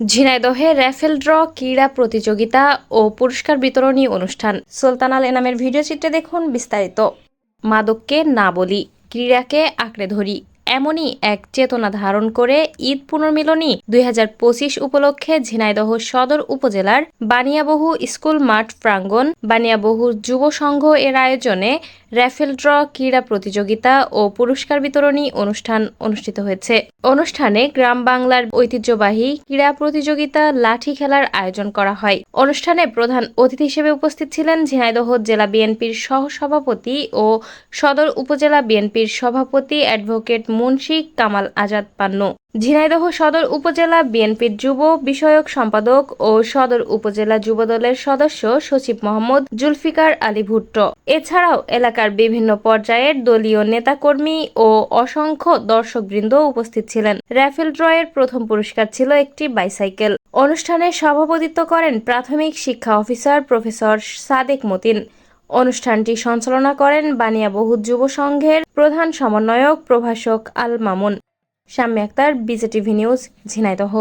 ঝিনাইদহে raffle draw, ক্রীড়া প্রতিযোগিতা ও পুরস্কার বিতরণী অনুষ্ঠান। সুলতান আল এনামের ভিডিও চিত্রে দেখুন বিস্তারিত। মাদককে না বলি, ক্রীড়াকে আঁকড়ে ধরি, এমনই এক চেতনা ধারণ করে ঈদ পুনর্মিলনী দুই হাজার পঁচিশ উপলক্ষে ঝিনাইদহ সদর উপজেলার বানিয়াবহু স্কুল মাঠ প্রাঙ্গণ, বানিয়াবহু যুব সংঘ এর আয়োজনে র্যাফেল ড্র, ক্রীড়া প্রতিযোগিতা ও পুরস্কার বিতরণী অনুষ্ঠান অনুষ্ঠিত হয়েছে। অনুষ্ঠানে গ্রাম বাংলার ঐতিহ্যবাহী ক্রীড়া প্রতিযোগিতা লাঠি খেলার আয়োজন করা হয়। অনুষ্ঠানে প্রধান অতিথি হিসেবে উপস্থিত ছিলেন ঝিনাইদহ জেলা বিএনপির সহসভাপতি ও সদর উপজেলা বিএনপির সভাপতি অ্যাডভোকেট মুন্সি কামাল আজাদ পান্নু। ঝিনাইদহ সদর উপজেলা বিএনপির যুব বিষয়ক সম্পাদক ও সদর উপজেলা যুবদলের সদস্য সচিব মোহাম্মদ জুলফিকার আলী ভুট্টো। এছাড়াও এলাকার বিভিন্ন পর্যায়ের দলীয় নেতাকর্মী ও অসংখ্য দর্শকবৃন্দ উপস্থিত ছিলেন। র্যাফেল ড্রয়ের প্রথম পুরস্কার ছিল একটি বাইসাইকেল। অনুষ্ঠানে সভাপতিত্ব করেন প্রাথমিক শিক্ষা অফিসার প্রফেসর সাদেক মতিন। অনুষ্ঠানটি সঞ্চালনা করেন বানিয়াবহু যুব সংঘের প্রধান সমন্বয়ক প্রভাষক Al Mamun. Shammi Akter BJTV news Jhenaidah.